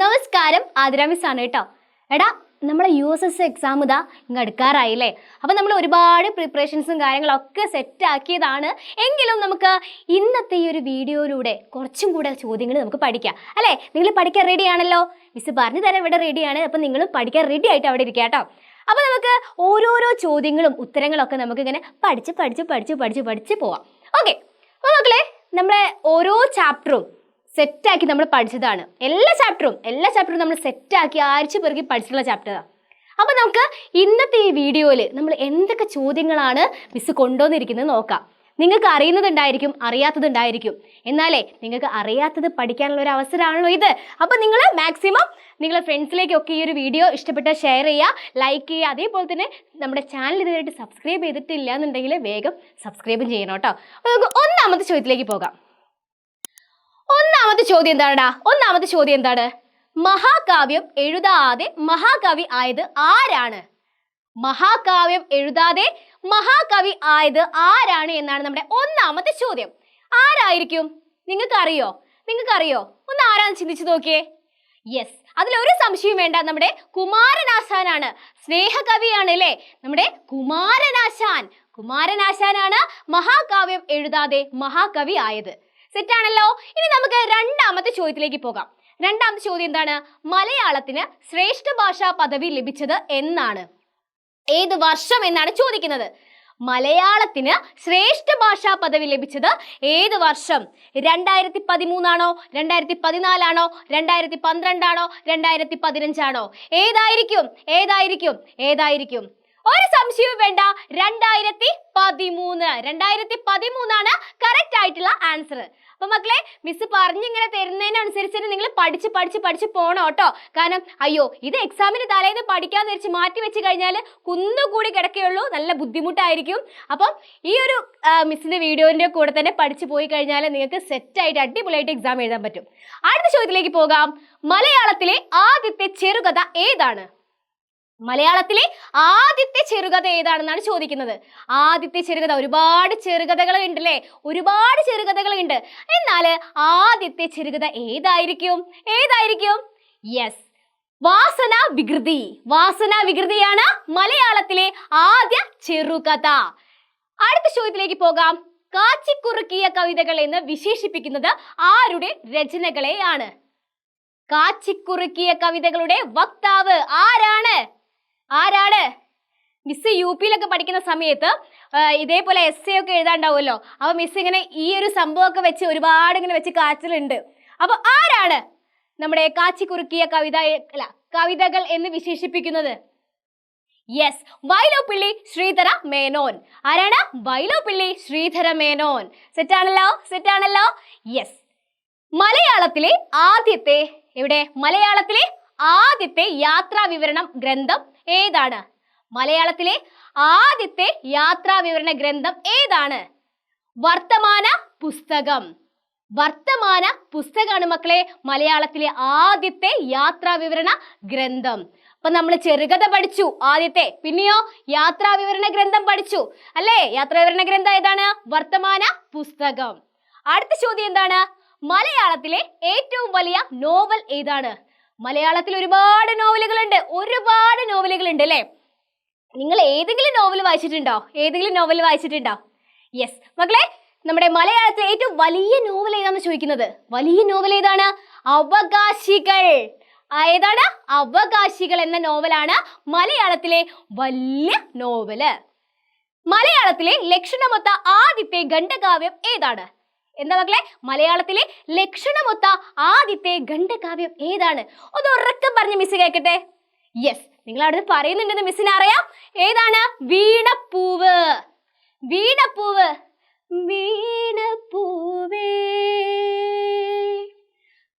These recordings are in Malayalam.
നമസ്കാരം. ആതിരാമിസ് ആണ് കേട്ടോ. എടാ നമ്മളെ യു എസ് എസ് എക്സാം ഇതാ ഇങ്ങ് അടുക്കാറായില്ലേ അപ്പം നമ്മൾ ഒരുപാട് പ്രിപ്പറേഷൻസും കാര്യങ്ങളൊക്കെ സെറ്റാക്കിയതാണ് എങ്കിലും നമുക്ക് ഇന്നത്തെ ഈ ഒരു വീഡിയോയിലൂടെ കുറച്ചും കൂടെ ചോദ്യങ്ങൾ നമുക്ക് പഠിക്കാം. അല്ലേ? നിങ്ങൾ പഠിക്കാൻ റെഡിയാണല്ലോ മിസ് പറഞ്ഞു തരാൻ ഇവിടെ റെഡിയാണ് അപ്പം നിങ്ങൾ പഠിക്കാൻ റെഡി ആയിട്ട് അവിടെ ഇരിക്കുക കേട്ടോ. അപ്പോൾ നമുക്ക് ഓരോരോ ചോദ്യങ്ങളും ഉത്തരങ്ങളൊക്കെ നമുക്കിങ്ങനെ പഠിച്ച് പഠിച്ച് പഠിച്ച് പഠിച്ച് പഠിച്ച് പോവാം. ഓക്കെ അപ്പോൾ മക്കളെ നമ്മളെ ഓരോ ചാപ്റ്ററും സെറ്റാക്കി നമ്മൾ പഠിച്ചതാണ്. എല്ലാ ചാപ്റ്ററും എല്ലാ ചാപ്റ്ററും നമ്മൾ സെറ്റാക്കി ആഴ്ച പെറുക്കി പഠിച്ചിട്ടുള്ള ചാപ്റ്ററാണ് അപ്പോൾ നമുക്ക് ഇന്നത്തെ ഈ വീഡിയോയിൽ നമ്മൾ എന്തൊക്കെ ചോദ്യങ്ങളാണ് മിസ് കൊണ്ടുവന്നിരിക്കുന്നത് നോക്കാം. നിങ്ങൾക്ക് അറിയുന്നതുണ്ടായിരിക്കും അറിയാത്തതുണ്ടായിരിക്കും. എന്നാലേ നിങ്ങൾക്ക് അറിയാത്തത് പഠിക്കാനുള്ള ഒരു അവസരമാണല്ലോ ഇത്. അപ്പോൾ നിങ്ങൾ മാക്സിമം നിങ്ങളുടെ ഫ്രണ്ട്സിലേക്കൊക്കെ ഈ ഒരു വീഡിയോ ഇഷ്ടപ്പെട്ട ഷെയർ ചെയ്യുക ലൈക്ക് ചെയ്യുക. അതേപോലെ തന്നെ നമ്മുടെ ചാനൽ ഇതുവരെയായിട്ട് സബ്സ്ക്രൈബ് ചെയ്തിട്ടില്ല എന്നുണ്ടെങ്കിൽ വേഗം സബ്സ്ക്രൈബും ചെയ്യണം കേട്ടോ. അപ്പോൾ നമുക്ക് ഒന്നാമത്തെ ചോദ്യത്തിലേക്ക് പോകാം. ഒന്നാമത്തെ ചോദ്യം എന്താണടാ? ഒന്നാമത്തെ ചോദ്യം എന്താണ്? മഹാകാവ്യം എഴുതാതെ മഹാകവി ആയത് ആരാണ്? മഹാകാവ്യം എഴുതാതെ മഹാകവി ആയത് ആരാണ് എന്നാണ് നമ്മുടെ ഒന്നാമത്തെ ചോദ്യം. ആരായിരിക്കും? നിങ്ങൾക്കറിയോ? നിങ്ങൾക്കറിയോ? ഒന്ന് ആരാന്ന് ചിന്തിച്ചു നോക്കിയേ. യെസ് അതിലൊരു സംശയം വേണ്ട. നമ്മുടെ കുമാരനാശാനാണ്. സ്നേഹകവിയാണ് അല്ലേ നമ്മുടെ കുമാരനാശാൻ. കുമാരനാശാനാണ് മഹാകാവ്യം എഴുതാതെ മഹാകവി ആയത്. സെറ്റാണല്ലോ ഇനി നമുക്ക് രണ്ടാമത്തെ ചോദ്യത്തിലേക്ക് പോകാം. രണ്ടാമത്തെ ചോദ്യം എന്താണ്? മലയാളത്തിന് ശ്രേഷ്ഠ ഭാഷാ പദവി ലഭിച്ചത് എന്നാണ്. ഏത് വർഷം എന്നാണ് ചോദിക്കുന്നത്? മലയാളത്തിന് ശ്രേഷ്ഠ ഭാഷാ പദവി ലഭിച്ചത് ഏത് വർഷം? രണ്ടായിരത്തി പതിമൂന്നാണോ രണ്ടായിരത്തി പതിനാലാണോ രണ്ടായിരത്തി പന്ത്രണ്ടാണോ രണ്ടായിരത്തി പതിനഞ്ചാണോ ഏതായിരിക്കും? ഏതായിരിക്കും? ഏതായിരിക്കും? ഒരു സംശയവും വേണ്ട. രണ്ടായിരത്തി പതിമൂന്ന്. രണ്ടായിരത്തി പതിമൂന്നാണ് കറക്റ്റ് ആയിട്ടുള്ള ആൻസർ അപ്പൊ മക്കളെ മിസ് പറഞ്ഞിങ്ങനെ തരുന്നതിനനുസരിച്ചിട്ട് നിങ്ങൾ പഠിച്ച് പഠിച്ച് പഠിച്ച് പോണം കേട്ടോ. കാരണം അയ്യോ ഇത് എക്സാമിന് തലേന്ന് പഠിക്കാന്ന് വെച്ച് മാറ്റി വെച്ച് കഴിഞ്ഞാൽ കുന്നുകൂടി കിടക്കുകയുള്ളൂ. നല്ല ബുദ്ധിമുട്ടായിരിക്കും. അപ്പം ഈ ഒരു മിസ്സിന്റെ വീഡിയോന്റെ കൂടെ തന്നെ പഠിച്ചു പോയി കഴിഞ്ഞാൽ നിങ്ങൾക്ക് സെറ്റായിട്ട് അടിപൊളിയായിട്ട് എക്സാം എഴുതാൻ പറ്റും. അടുത്ത ചോദ്യത്തിലേക്ക് പോകാം. മലയാളത്തിലെ ആദ്യത്തെ ചെറുകഥ ഏതാണ്? മലയാളത്തിലെ ആദ്യത്തെ ചെറുകഥ ഏതാണെന്നാണ് ചോദിക്കുന്നത്. ആദ്യത്തെ ചെറുകഥ ഒരുപാട് ചെറുകഥകൾ ഉണ്ടല്ലേ ഒരുപാട് ചെറുകഥകൾ ഉണ്ട് എന്നാൽ ആദ്യത്തെ ചെറുകഥ ഏതായിരിക്കും? ഏതായിരിക്കും? യെസ് വാസന വികൃതി. വാസന വികൃതിയാണ് മലയാളത്തിലെ ആദ്യ ചെറുകഥ. അടുത്ത ചോദ്യത്തിലേക്ക് പോകാം. കാച്ചിക്കുറുക്കിയ കവിതകൾ എന്ന് വിശേഷിപ്പിക്കുന്നത് ആരുടെ രചനകളെയാണ്? കാച്ചിക്കുറുക്കിയ കവിതകളുടെ വക്താവ് ആരാണ്? ആരാണ്? മിസ് യു പിയിലൊക്കെ പഠിക്കുന്ന സമയത്ത് ഇതേപോലെ എസ് എ ഒക്കെ എഴുതാണ്ടാവുമല്ലോ. അപ്പോൾ മിസ് ഇങ്ങനെ ഈ ഒരു സംഭവമൊക്കെ വെച്ച് ഒരുപാട് ഇങ്ങനെ വെച്ച് കാച്ചിലുണ്ട്. അപ്പോൾ ആരാണ് നമ്മുടെ കാച്ചി കുറുക്കിയ കവിത അല്ല കവിതകൾ എന്ന് വിശേഷിപ്പിക്കുന്നത്? യെസ് വൈലോപ്പിള്ളി ശ്രീധര മേനോൻ. ആരാണ്? വൈലോപ്പിള്ളി ശ്രീധര മേനോൻ. സെറ്റാണല്ലോ സെറ്റാണല്ലോ യെസ് മലയാളത്തിലെ ആദ്യത്തെ എവിടെ? മലയാളത്തിലെ ആദ്യത്തെ യാത്രാ വിവരണം ഗ്രന്ഥം ഏതാണ്? മലയാളത്തിലെ ആദ്യത്തെ യാത്രാ വിവരണ ഗ്രന്ഥം ഏതാണ്? വർത്തമാന പുസ്തകം. വർത്തമാന പുസ്തകമാണ് മക്കളെ മലയാളത്തിലെ ആദ്യത്തെ യാത്രാ വിവരണ ഗ്രന്ഥം. അപ്പൊ നമ്മൾ ചെറുകഥ പഠിച്ചു ആദ്യത്തെ. പിന്നെയോ യാത്രാ വിവരണ ഗ്രന്ഥം പഠിച്ചു. അല്ലേ? യാത്രാ വിവരണ ഗ്രന്ഥം ഏതാണ്? വർത്തമാന പുസ്തകം. അടുത്ത ചോദ്യം എന്താണ്? മലയാളത്തിലെ ഏറ്റവും വലിയ നോവൽ ഏതാണ്? മലയാളത്തിൽ ഒരുപാട് നോവലുകളുണ്ട് ഒരുപാട് നോവലുകൾ ഉണ്ട് അല്ലേ? നിങ്ങൾ ഏതെങ്കിലും നോവൽ വായിച്ചിട്ടുണ്ടോ? ഏതെങ്കിലും നോവൽ വായിച്ചിട്ടുണ്ടോ? യെസ് മക്കളെ നമ്മുടെ മലയാളത്തിലെ ഏറ്റവും വലിയ നോവൽ ഏതാണെന്ന് ചോദിക്കുന്നത്? വലിയ നോവൽ ഏതാണ്? അവകാശികൾ. ഏതാണ്? അവകാശികൾ എന്ന നോവലാണ് മലയാളത്തിലെ വലിയ നോവൽ മലയാളത്തിലെ ലക്ഷണമൊത്ത ആദ്യത്തെ ഖണ്ഡകാവ്യം ഏതാണ്? എന്താ മക്കളെ? മലയാളത്തിലെ ലക്ഷണമൊത്ത ആദ്യത്തെ ഖണ്ഡകാവ്യം ഏതാണ്? ഒന്ന് ഉറക്കം പറഞ്ഞ് മിസ് കേൾക്കട്ടെ യെസ് നിങ്ങൾ അവിടെ പറയുന്നുണ്ടെന്ന് മിസ്സിന് അറിയാം. ഏതാണ്? വീണപ്പൂവ്. വീണപ്പൂവ്. വീണപ്പൂവേ.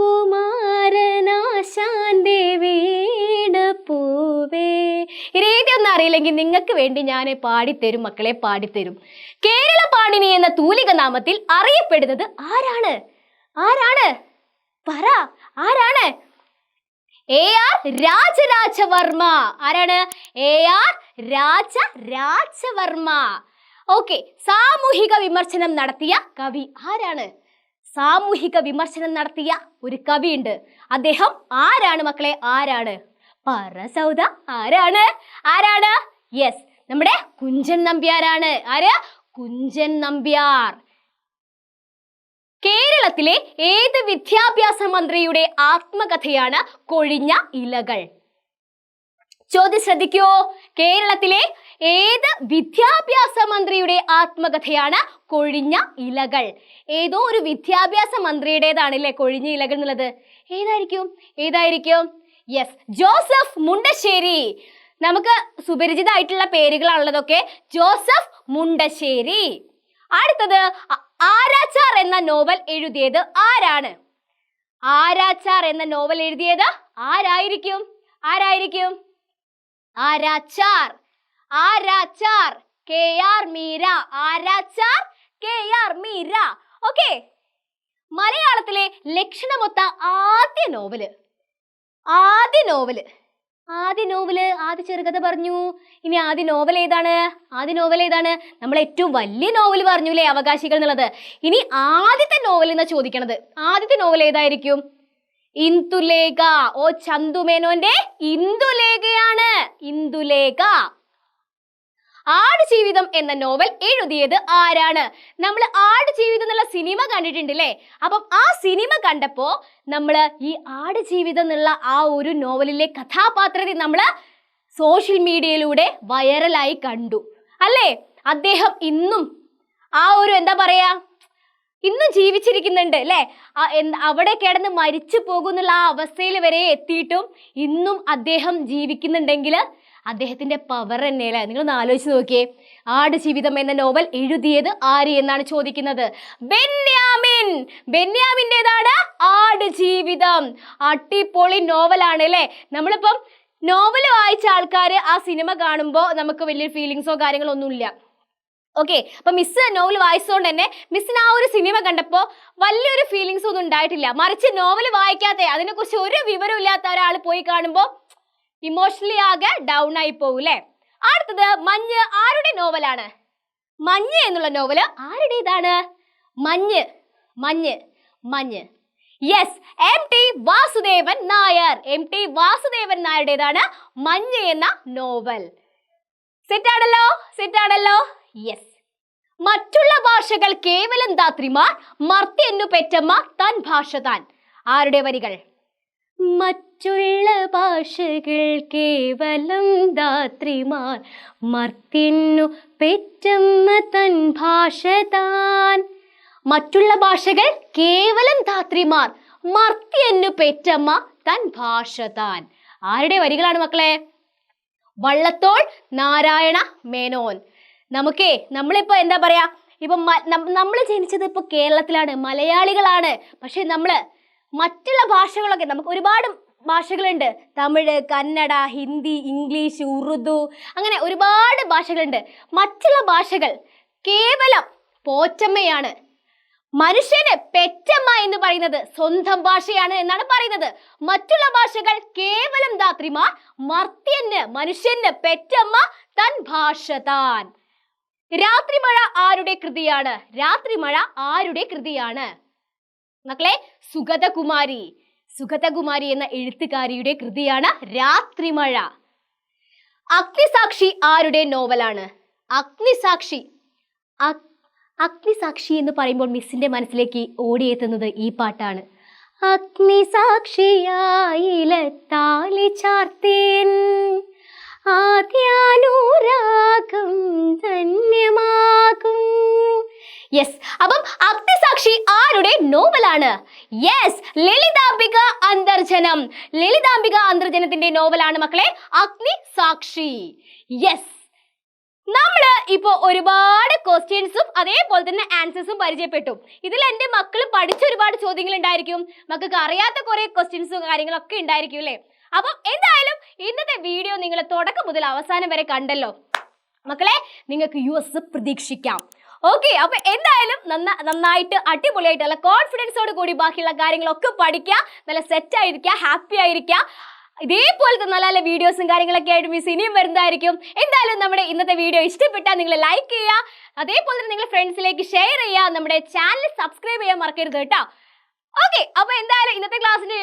കുമാരനാശാന്റെ വീണപ്പൂവേ. രീതി ഒന്നും അറിയില്ലെങ്കിൽ നിങ്ങൾക്ക് വേണ്ടി ഞാൻ പാടിത്തരും മക്കളെ പാടിത്തരും. കേരള പാണിനി എന്ന തൂലിക നാമത്തിൽ അറിയപ്പെടുന്നത് ആരാണ്? ആരാണ്? പറ. ആരാണ്? A R Rajarajavarma. ആരാണ്? A R Raja Rajavarma okay സാമൂഹിക വിമർശനം നടത്തിയ കവി ആരാണ്? സാമൂഹിക വിമർശനം നടത്തിയ ഒരു കവിയുണ്ട്. അദ്ദേഹം ആരാണ് മക്കളെ? ആരാണ്? പറ സൗദ ആരാണ്? ആരാണ്? യെസ് നമ്മുടെ കുഞ്ചൻ നമ്പ്യാരാണ്. ആര്? കുഞ്ചൻ നമ്പ്യാർ. കേരളത്തിലെ ഏത് വിദ്യാഭ്യാസ മന്ത്രിയുടെ ആത്മകഥയാണ് കൊഴിഞ്ഞ ഇലകൾ? ചോദ്യം ശ്രദ്ധിക്കൂ. കേരളത്തിലെ ഏത് വിദ്യാഭ്യാസ മന്ത്രിയുടെ ആത്മകഥയാണ് കൊഴിഞ്ഞ ഇലകൾ? ഏതോ ഒരു വിദ്യാഭ്യാസ മന്ത്രിയുടേതാണല്ലേ കൊഴിഞ്ഞ ഇലകൾ എന്നുള്ളത്? ഏതായിരിക്കും? ഏതായിരിക്കും? യെസ് ജോസഫ് മുണ്ടശ്ശേരി. നമുക്ക് സുപരിചിതമായിട്ടുള്ള പേരുകളാണുള്ളതൊക്കെ ജോസഫ് മുണ്ടശ്ശേരി. അടുത്തത് ആരാച്ചാർ എന്ന നോവൽ എഴുതിയത് ആരാണ്? ആരാച്ചാർ എന്ന നോവൽ എഴുതിയത് ആരായിരിക്കും? ആരായിരിക്കും? Aarachaar. Aarachaar. K R Meera. Aarachaar? K R Meera. Okay. മലയാളത്തിലെ ലക്ഷണമൊത്ത ആദ്യ നോവൽ. ആദ്യ നോവൽ. ആദ്യ നോവൽ ആദ്യ ചെറുകഥ പറഞ്ഞു. ഇനി ആദ്യ നോവൽ ഏതാണ്? ആദ്യ നോവൽ ഏതാണ്? നമ്മൾ ഏറ്റവും വലിയ നോവൽ പറഞ്ഞു അല്ലേ അവകാശികൾ എന്നുള്ളത്. ഇനി ആദ്യത്തെ നോവൽ എന്നാ ചോദിക്കണത്. ആദ്യത്തെ നോവൽ ഏതായിരിക്കും? ഇന്ദുലേഖ. ഓ ചന്തുമേനോന്റെ ഇന്ദുലേഖയാണ്. ഇന്ദുലേഖ. ആടുജീവിതം എന്ന നോവൽ എഴുതിയത് ആരാണ്? നമ്മൾ ആട് ജീവിതം എന്നുള്ള സിനിമ കണ്ടിട്ടുണ്ട് അല്ലേ അപ്പം ആ സിനിമ കണ്ടപ്പോൾ നമ്മൾ ഈ ആട് ആടുജീവിതം എന്നുള്ള ആ ഒരു നോവലിലെ കഥാപാത്രത്തെ നമ്മൾ സോഷ്യൽ മീഡിയയിലൂടെ വൈറലായി കണ്ടു. അല്ലേ? അദ്ദേഹം ഇന്നും ആ ഒരു എന്താ പറയാ ഇന്നും ജീവിച്ചിരിക്കുന്നുണ്ട് അല്ലേ? അവിടെ കിടന്ന് മരിച്ചു പോകുന്നുള്ള ആ അവസ്ഥയിൽ വരെ എത്തിയിട്ടും ഇന്നും അദ്ദേഹം ജീവിക്കുന്നുണ്ടെങ്കിൽ അദ്ദേഹത്തിന്റെ പവർ തന്നെയല്ലേ? നിങ്ങളൊന്ന് ആലോചിച്ച് നോക്കിയേ. ആട് ജീവിതം എന്ന നോവൽ എഴുതിയത് ആര് എന്നാണ് ചോദിക്കുന്നത്. ബെന്യാമിൻ. ബെന്യാമിന്റെതാണ് ആട് ജീവിതം. അട്ടിപ്പൊളി നോവലാണ് അല്ലേ? നമ്മളിപ്പം നോവൽ വായിച്ച ആൾക്കാർ ആ സിനിമ കാണുമ്പോൾ നമുക്ക് വലിയ ഫീലിങ്സോ കാര്യങ്ങളോ ഒന്നുമില്ല ഓക്കെ അപ്പൊ മിസ് നോവൽ വായിച്ചതുകൊണ്ട് തന്നെ മിസ്സിന് ആ ഒരു സിനിമ കണ്ടപ്പോൾ വലിയൊരു ഫീലിങ്സ് ഒന്നും ഉണ്ടായിട്ടില്ല. മറിച്ച് നോവൽ വായിക്കാത്ത അതിനെക്കുറിച്ച് ഒരു വിവരമില്ലാത്ത ഒരാൾ പോയി കാണുമ്പോൾ ഇമോഷണലി ആകെ ഡൗൺ ആയി പോകും അല്ലേ അടുത്തത് മഞ്ഞ്. ആരുടെ നോവലാണ്? മഞ്ഞ് എന്നുള്ള നോവൽ ആരുടേതാണ്? Manju. Manju. Manju. Yes M T Vasudevan Nair. M T Vasudevan നായരുടേതാണ് Manju എന്ന നോവൽ. സെറ്റാണല്ലോ സെറ്റാണല്ലോ യെസ് മറ്റുള്ള ഭാഷകൾ കേവലം ധാത്രിമാർ എന്നു പെറ്റമ്മ തൻ ഭാഷ താൻ. ആരുടെ വരികൾ? മറ്റുള്ള ഭാഷകൾ കേവലം ധാത്രിമാർ മർത്തിന്നു പെറ്റമ്മ തൻ ഭാഷ താൻ മറ്റുള്ള ഭാഷകൾ കേവലം ധാത്രിമാർ മർത്തിയെന്നു പെറ്റമ്മ തൻ ഭാഷ താൻ ആരുടെ വരികളാണ് മക്കളെ? വള്ളത്തോൾ നാരായണ മേനോൻ. നമുക്കേ നമ്മളിപ്പോ എന്താ പറയാ? ഇപ്പൊ നമ്മൾ ജനിച്ചത് ഇപ്പൊ കേരളത്തിലാണ് മലയാളികളാണ്. പക്ഷെ നമ്മൾ മറ്റുള്ള ഭാഷകളൊക്കെ നമുക്ക് ഒരുപാട് ഭാഷകളുണ്ട്. തമിഴ് കന്നഡ ഹിന്ദി ഇംഗ്ലീഷ് ഉറുദു അങ്ങനെ ഒരുപാട് ഭാഷകളുണ്ട്. മറ്റുള്ള ഭാഷകൾ കേവലം പോറ്റമ്മയാണ്. മനുഷ്യന് പെറ്റമ്മ എന്ന് പറയുന്നത് സ്വന്തം ഭാഷയാണ് എന്നാണ് പറയുന്നത്. മറ്റുള്ള ഭാഷകൾ കേവലം ധാത്രിമാർ മർത്യന് മനുഷ്യന് പെറ്റമ്മ തൻ ഭാഷ താൻ. രാത്രിമഴ ആരുടെ കൃതിയാണ്? രാത്രിമഴ ആരുടെ കൃതിയാണ്? മക്കളെ സുഗതകുമാരി. സുഗതകുമാരി എന്ന എഴുത്തുകാരിയുടെ കൃതിയാണ് രാത്രിമഴ. അഗ്നിസാക്ഷി ആരുടെ നോവലാണ്? അഗ്നിസാക്ഷി. അഗ്നിസാക്ഷി എന്ന് പറയുമ്പോൾ മിസ്സിന്റെ മനസ്സിലേക്ക് ഓടിയെത്തുന്നത് ഈ പാട്ടാണ്. അഗ്നിസാക്ഷിയായിലെത്താലി ചാർത്തേൻ. ആദ്യാനുരാഗം ധന്യമാകും. യെസ് അപ്പം അഗ്നിസാക്ഷി ആരുടെ? നോവലാണ്. യെസ് ലളിതാംബിക അന്തർജനം. ലളിതാംബിക അന്തർജനത്തിന്റെ നോവലാണ് മക്കളെ അഗ്നിസാക്ഷി. യെസ് നമ്മൾ ഇപ്പോ ഒരുപാട് ക്വസ്റ്റ്യൻസും അതേപോലെ തന്നെ ആൻസേഴ്സും പരിചയപ്പെട്ടു. ഇതിൽ എന്റെ മക്കൾ പഠിച്ച ഒരുപാട് ചോദ്യങ്ങൾ ഉണ്ടായിരിക്കും. മക്കൾക്ക് അറിയാത്ത കുറെ ക്വസ്റ്റ്യൻസും കാര്യങ്ങളൊക്കെ ഉണ്ടായിരിക്കും അല്ലേ? അപ്പം എന്തായാലും ഇന്നത്തെ വീഡിയോ നിങ്ങൾ തുടക്കം മുതൽ അവസാനം വരെ കണ്ടല്ലോ. മക്കളെ നിങ്ങൾക്ക് യു എസ് പ്രതീക്ഷിക്കാം. ഓക്കെ അപ്പൊ എന്തായാലും നന്ന നന്നായിട്ട് അടിപൊളിയായിട്ട് നല്ല കോൺഫിഡൻസോട് കൂടി ബാക്കിയുള്ള കാര്യങ്ങളൊക്കെ പഠിക്കുക നല്ല സെറ്റ് ആയിരിക്കുക ഹാപ്പി ആയിരിക്കുക ഇതേപോലത്തെ നല്ല നല്ല വീഡിയോസും കാര്യങ്ങളൊക്കെ ആയിട്ട് മിസ് ഇനിയും വരുന്നതായിരിക്കും. എന്തായാലും നമ്മുടെ ഇന്നത്തെ വീഡിയോ ഇഷ്ടപ്പെട്ടാൽ നിങ്ങൾ ലൈക്ക് ചെയ്യുക. അതേപോലെ തന്നെ നിങ്ങൾ ഫ്രണ്ട്സിലേക്ക് ഷെയർ ചെയ്യുക. നമ്മുടെ ചാനൽ സബ്സ്ക്രൈബ് ചെയ്യാൻ മറക്കരുത് കേട്ടോ. ഓക്കെ അപ്പൊ എന്തായാലും ഇന്നത്തെ ക്ലാസ്സിന്റെ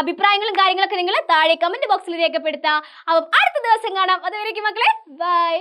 അഭിപ്രായങ്ങളും കാര്യങ്ങളൊക്കെ നിങ്ങൾ താഴെ കമന്റ് ബോക്സിൽ രേഖപ്പെടുത്താം. അപ്പം അടുത്ത ദിവസം കാണാം. അതുവരേക്കും മക്കളെ ബൈ